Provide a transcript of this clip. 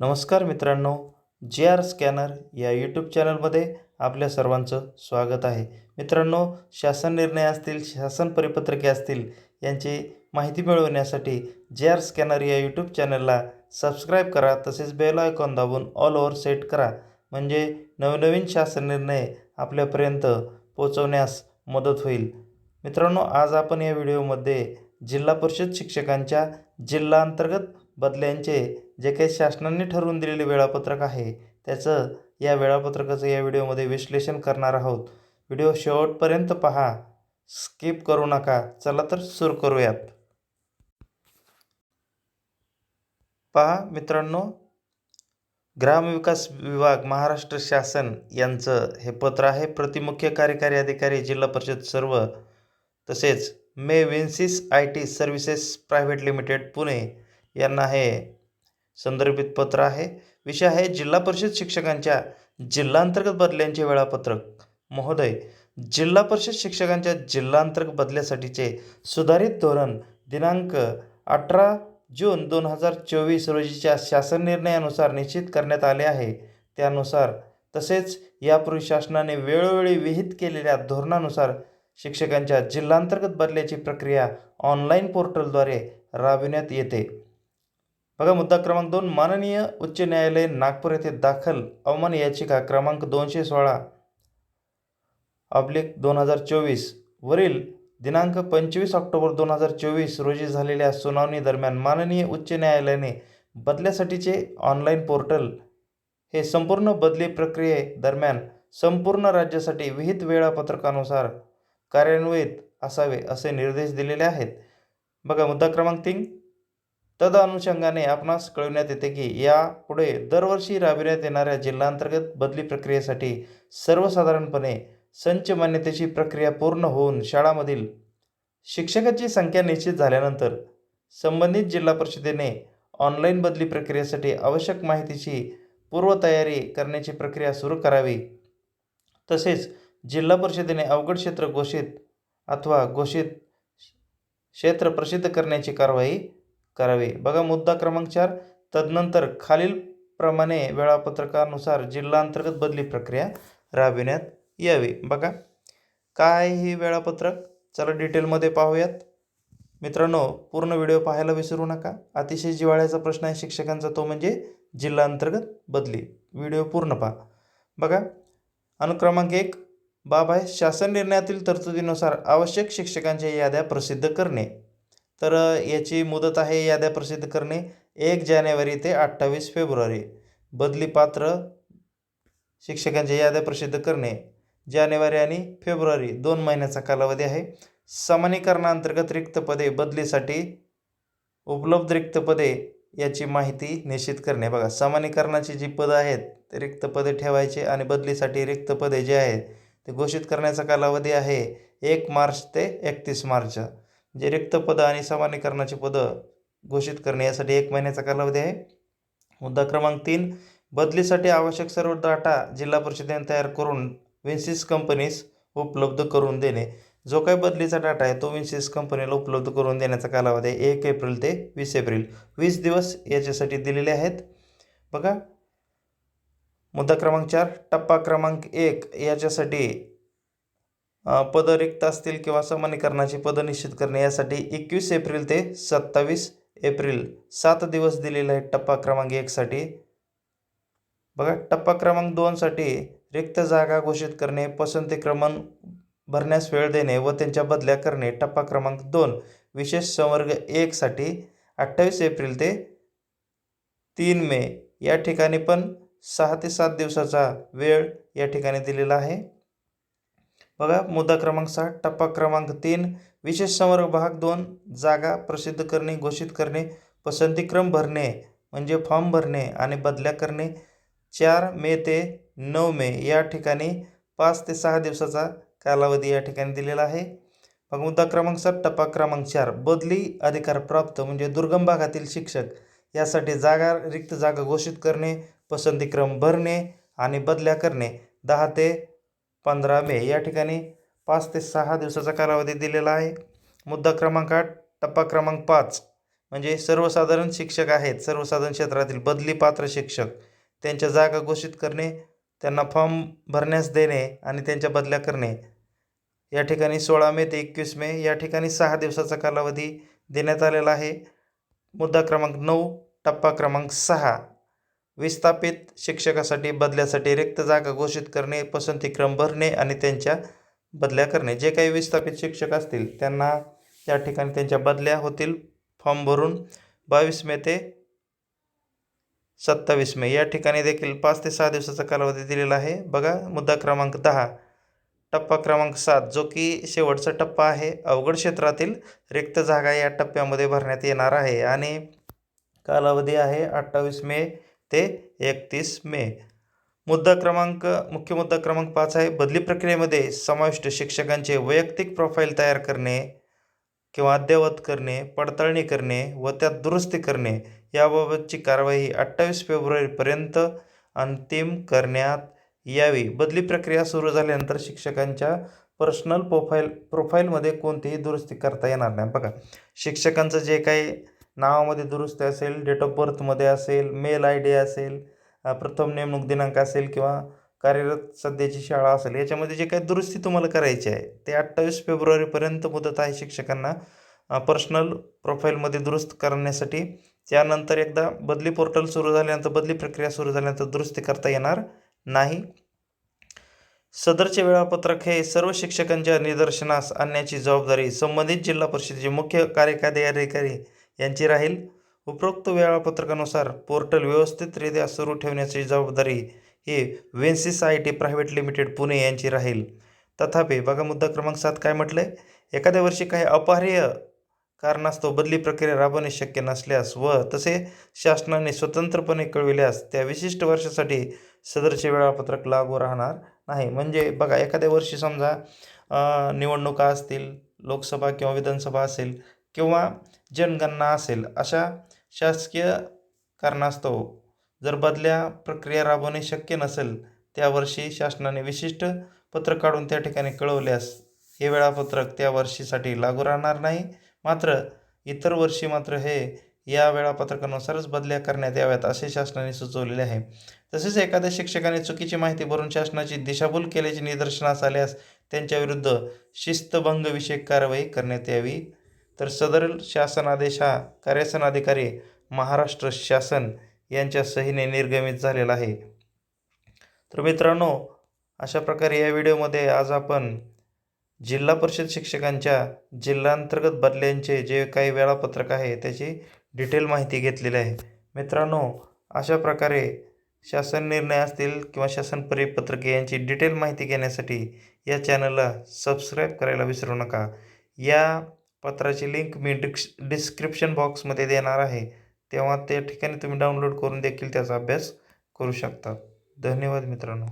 नमस्कार मित्रांनो जे आर स्कॅनर या यूट्यूब चॅनलमध्ये आपल्या सर्वांचं स्वागत आहे. मित्रांनो शासन निर्णय असतील शासन परिपत्रके असतील यांची माहिती मिळवण्यासाठी जे आर स्कॅनर या यूट्यूब चॅनलला सबस्क्राईब करा तसेच बेल आयकॉन दाबून ऑल ओव्हर सेट करा. म्हणजे नवनवीन शासन निर्णय आपल्यापर्यंत पोचवण्यास मदत होईल. मित्रांनो आज आपण या व्हिडिओमध्ये जिल्हा परिषद शिक्षकांच्या जिल्हा अंतर्गत बदल्यांचे जे काही शासनाने ठरवून दिलेले वेळापत्रक आहे त्याचं या वेळापत्रकाचं या व्हिडिओमध्ये विश्लेषण करणार आहोत. व्हिडिओ शेवटपर्यंत पहा. स्किप करू नका. चला तर सुरू करूयात. पहा मित्रांनो ग्रामविकास विभाग महाराष्ट्र शासन यांचं हे पत्र आहे. प्रतिमुख्य कार्यकारी अधिकारी जिल्हा परिषद सर्व तसेच मे Vinsys I T services private limited Pune यांना हे संदर्भित पत्र आहे. विषय आहे जिल्हा परिषद शिक्षकांच्या जिल्हांतर्गत बदल्यांचे वेळापत्रक. महोदय जिल्हा परिषद शिक्षकांच्या जिल्हांतर्गत बदल्यासाठीचे सुधारित धोरण दिनांक अठरा जून दोन हजार चोवीस रोजीच्या शासन निर्णयानुसार निश्चित करण्यात आले आहे. त्यानुसार तसेच यापूर्वी शासनाने वेळोवेळी विहित केलेल्या धोरणानुसार शिक्षकांच्या जिल्हांतर्गत बदल्याची प्रक्रिया ऑनलाईन पोर्टलद्वारे राबविण्यात येते. बघा मुद्दा क्रमांक दोन माननीय उच्च न्यायालय नागपूर येथे दाखल अवमान याचिका क्रमांक दोनशे सोळा ऑब्लिक दोन हजार चोवीस. वरील दिनांक पंचवीस ऑक्टोबर दोन हजार चोवीस रोजी झालेल्या सुनावणी दरम्यान माननीय उच्च न्यायालयाने बदल्यासाठीचे ऑनलाईन पोर्टल हे संपूर्ण बदली प्रक्रियेदरम्यान संपूर्ण राज्यासाठी विहित वेळापत्रकानुसार कार्यान्वित असावे असे निर्देश दिलेले आहेत. बघा मुद्दा क्रमांक तीन तद अनुषंगाने आपणास कळविण्यात येते की यापुढे दरवर्षी राबविण्यात येणाऱ्या जिल्हांतर्गत बदली प्रक्रियेसाठी सर्वसाधारणपणे संच मान्यतेची प्रक्रिया पूर्ण होऊन शाळांमधील शिक्षकाची संख्या निश्चित झाल्यानंतर संबंधित जिल्हा परिषदेने ऑनलाईन बदली प्रक्रियेसाठी आवश्यक माहितीची पूर्वतयारी करण्याची प्रक्रिया सुरू करावी. तसेच जिल्हा परिषदेने अवघड क्षेत्र घोषित अथवा घोषित क्षेत्र प्रसिद्ध करण्याची कारवाई करावे. बघा मुद्दा क्रमांक चार तदनंतर खालीलप्रमाणे वेळापत्रकानुसार जिल्हांतर्गत बदली प्रक्रिया राबविण्यात यावी. बघा काय हे वेळापत्रक? चला डिटेलमध्ये पाहूयात. मित्रांनो पूर्ण व्हिडिओ पाहायला विसरू नका. अतिशय जिव्हाळ्याचा प्रश्न आहे शिक्षकांचा तो म्हणजे जिल्हा अंतर्गत बदली. व्हिडिओ पूर्ण पहा. बघा अनुक्रमांक एक बाब आहे शासन निर्णयातील तरतुदीनुसार आवश्यक शिक्षकांच्या याद्या प्रसिद्ध करणे. तर याची मुदत आहे याद्या प्रसिद्ध करणे एक जानेवारी ते अठ्ठावीस फेब्रुवारी. बदली पात्र शिक्षकांच्या याद्या प्रसिद्ध करणे जानेवारी आणि फेब्रुवारी दोन महिन्याचा कालावधी आहे. समानीकरणाअंतर्गत रिक्त पदे बदलीसाठी उपलब्ध रिक्त पदे याची माहिती निश्चित करणे. बघा समानीकरणाची जी पदं आहेत रिक्त पदे ठेवायचे आणि बदलीसाठी रिक्त पदे जे आहेत ते घोषित करण्याचा कालावधी आहे एक मार्च ते एकतीस मार्च. जे रिक्त पदं आणि समानीकरणाची पदं घोषित करणे यासाठी एक महिन्याचा कालावधी आहे. मुद्दा क्रमांक तीन बदलीसाठी आवश्यक सर्व डाटा जिल्हा परिषदेने तयार करून विन्सिस कंपनीस उपलब्ध करून देणे. जो काही बदलीचा डाटा आहे तो विन्सिस कंपनीला उपलब्ध करून देण्याचा कालावधी आहे. एक एप्रिल ते वीस एप्रिल वीस दिवस याच्यासाठी दिलेले आहेत. बघा. मुद्दा क्रमांक चार टप्पा क्रमांक एक याच्यासाठी पदं रिक्त असतील किंवा समानीकरणाची पदं निश्चित करणे यासाठी एकवीस एप्रिल ते सत्तावीस एप्रिल सात दिवस दिलेले आहेत टप्पा क्रमांक एकसाठी बघा टप्पा क्रमांक दोनसाठी रिक्त जागा घोषित करणे पसंती क्रमांक भरण्यास वेळ देणे व त्यांच्या बदल्या करणे टप्पा क्रमांक दोन विशेष संवर्ग एकसाठी अठ्ठावीस एप्रिल ते तीन मे या ठिकाणी पण सहा ते सात दिवसाचा वेळ या ठिकाणी दिलेला आहे. बघा मुद्दा क्रमांक सहा टप्पा क्रमांक तीन विशेष संवर्ग भाग दोन जागा प्रसिद्ध करणे घोषित करणे पसंतीक्रम भरणे म्हणजे फॉर्म भरणे आणि बदल्या करणे चार मे ते नऊ मे या ठिकाणी पाच ते सहा दिवसाचा कालावधी या ठिकाणी दिलेला आहे. मग मुद्दा क्रमांक सात टप्पा क्रमांक चार बदली अधिकार प्राप्त म्हणजे दुर्गम भागातील शिक्षक यासाठी जागा रिक्त जागा घोषित करणे पसंतीक्रम भरणे आणि बदल्या करणे दहा ते पंधरा मे या ठिकाणी पाच ते सहा दिवसाचा कालावधी दिलेला आहे. मुद्दा क्रमांक आठ टप्पा क्रमांक पाच. म्हणजे सर्वसाधारण शिक्षक आहेत सर्वसाधारण क्षेत्रातील बदली पात्र शिक्षक. त्यांच्या जागा घोषित करणे त्यांना फॉर्म भरण्यास देणे आणि त्यांच्या बदल्या करणे. या ठिकाणी सोळा मे ते एकवीस मे या ठिकाणी सहा दिवसाचा कालावधी देण्यात आलेला आहे. मुद्दा क्रमांक नऊ टप्पा क्रमांक सहा. विस्थापित शिक्षकासाठी बदल्यासाठी रिक्त जागा घोषित करणे पसंतीक्रम भरणे आणि त्यांच्या बदल्या करणे. जे काही विस्थापित शिक्षक असतील त्यांना त्या ठिकाणी त्यांच्या बदल्या होतील. फॉर्म भरून बावीस मे ते सत्तावीस मे. या ठिकाणी देखील पाच ते सहा दिवसाचा कालावधी दिलेला आहे. बघा मुद्दा क्रमांक दहा टप्पा क्रमांक सात जो की शेवटचा टप्पा आहे. अवघड क्षेत्रातील रिक्त जागा या टप्प्यामध्ये भरण्यात येणार आहे. आणि कालावधी आहे अठ्ठावीस मे ते एकतीस मे. मुद्दा क्रमांक मुख्य मुद्दा क्रमांक पाच आहे. बदली प्रक्रियेमध्ये समाविष्ट शिक्षकांचे वैयक्तिक प्रोफाईल तयार करणे किंवा अद्ययावत करणे पडताळणी करणे व त्यात दुरुस्ती करणे याबाबतची कारवाई अठ्ठावीस फेब्रुवारीपर्यंत अंतिम करण्यात यावी. बदली प्रक्रिया सुरू झाल्यानंतर शिक्षकांच्या पर्सनल प्रोफाईल प्रोफाईलमध्ये कोणतीही दुरुस्ती करता येणार नाही. बघा शिक्षकांचं जे काही नावामध्ये दुरुस्ती असेल डेट ऑफ बर्थमध्ये असेल मेल आय डी असेल प्रथम नेमणूक दिनांक असेल किंवा कार्यरत सध्याची शाळा असेल याच्यामध्ये जे काही दुरुस्ती तुम्हाला करायची आहे ते अठ्ठावीस फेब्रुवारीपर्यंत मुदत आहे शिक्षकांना. पर्सनल प्रोफाईलमध्ये दुरुस्त करण्यासाठी त्यानंतर एकदा बदली पोर्टल सुरू झाल्यानंतर बदली प्रक्रिया सुरू झाल्यानंतर दुरुस्ती करता येणार नाही. सदरचे वेळापत्रक हे सर्व शिक्षकांच्या निदर्शनास आणण्याची जबाबदारी संबंधित जिल्हा परिषदेचे मुख्य कार्यकारी अधिकारी यांची राहील. उपरोक्त वेळापत्रकानुसार पोर्टल व्यवस्थितरित्या सुरू ठेवण्याची जबाबदारी ही Vinsys I T private limited Pune यांची राहील. तथापि बघा मुद्दा क्रमांक सात काय म्हटलं आहे एखाद्या वर्षी काही अपहार्य कारणास्तव बदली प्रक्रिया राबवणे शक्य नसल्यास व तसे शासनाने स्वतंत्रपणे कळविल्यास त्या विशिष्ट वर्षासाठी सदरचे वेळापत्रक लागू राहणार नाही. म्हणजे बघा एखाद्या वर्षी समजा निवडणुका असतील लोकसभा किंवा विधानसभा असेल किंवा जनगणना असेल अशा शासकीय कारणास्तव जर बदल्या प्रक्रिया राबवणे शक्य नसेल त्या वर्षी शासनाने विशिष्ट पत्र काढून त्या ठिकाणी कळवल्यास हे वेळापत्रक त्या वर्षीसाठी लागू राहणार नाही. मात्र इतर वर्षी मात्र हे या वेळापत्रकानुसारच बदल्या करण्यात याव्यात असे शासनाने सुचवलेले आहे. तसेच एखाद्या शिक्षकाने चुकीची माहिती भरून शासनाची दिशाभूल केल्याचे निदर्शनास आल्यास त्यांच्याविरुद्ध शिस्तभंगविषयक कारवाई करण्यात यावी. तर सदर शासनादेश हा कार्यसन अधिकारी महाराष्ट्र शासन यांच्या सहीने निर्गमित झालेला आहे. तर मित्रांनो अशा प्रकारे या व्हिडिओमध्ये आज आपण जिल्हा परिषद शिक्षकांच्या जिल्हांतर्गत बदल्यांचे जे काही वेळापत्रक आहे त्याची डिटेल माहिती घेतलेली आहे. मित्रांनो अशा प्रकारे शासन निर्णय असतील किंवा शासन परिपत्रके यांची डिटेल माहिती घेण्यासाठी या चॅनलला सबस्क्राईब करायला विसरू नका. या पत्राची लिंक मी डिक्स डिस्क्रिप्शन बॉक्समध्ये देणार आहे. तेव्हा त्या ठिकाणी तुम्ही डाउनलोड करून देखील त्याचा अभ्यास करू शकता. धन्यवाद मित्रांनो.